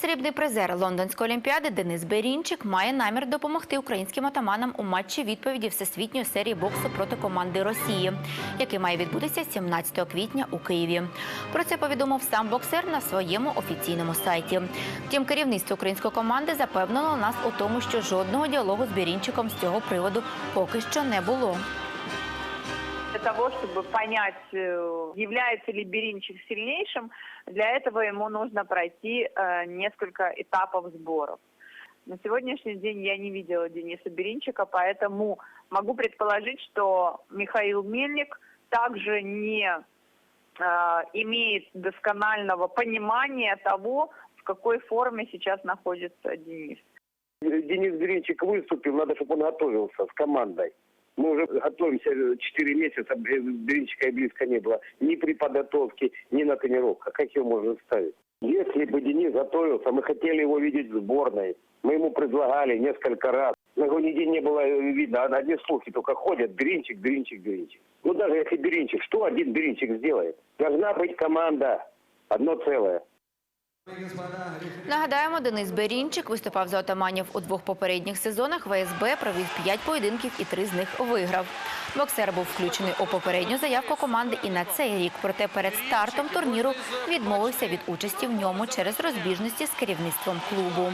Срібний призер Лондонської олімпіади Денис Берінчик має намір допомогти українським отаманам у матчі відповіді всесвітньої серії боксу проти команди Росії, який має відбутися 17 квітня у Києві. Про це повідомив сам боксер на своєму офіційному сайті. Втім, керівництво української команди запевнило нас у тому, що жодного діалогу з Берінчиком з цього приводу поки що не було. Того, чтобы понять, э, является ли Беринчик сильнейшим, для этого ему нужно пройти э, несколько этапов сборов. На сегодняшний день я не видела Дениса Беринчика, поэтому могу предположить, что Михаил Мельник также не э, имеет досконального понимания того, в какой форме сейчас находится Денис. Денис Гринчик выступил, надо, чтобы он готовился с командой. Мы уже готовимся 4 месяца, Гринчика и близко не было. Ни при подготовке, ни на тренировках. Как его можно ставить? Если бы Денис готовился, мы хотели его видеть в сборной. Мы ему предлагали несколько раз. На него нигде не было э, видно. Одни слухи только ходят. Гринчик, Гринчик, Гринчик. Ну даже если Гринчик, что один Гринчик сделает? Должна быть команда. Одно целое. Нагадаємо, Денис Берінчик виступав за отаманів у двох попередніх сезонах. ВСБ провів п'ять поєдинків і три з них виграв. Боксер був включений у попередню заявку команди і на цей рік. Проте перед стартом турніру відмовився від участі в ньому через розбіжності з керівництвом клубу.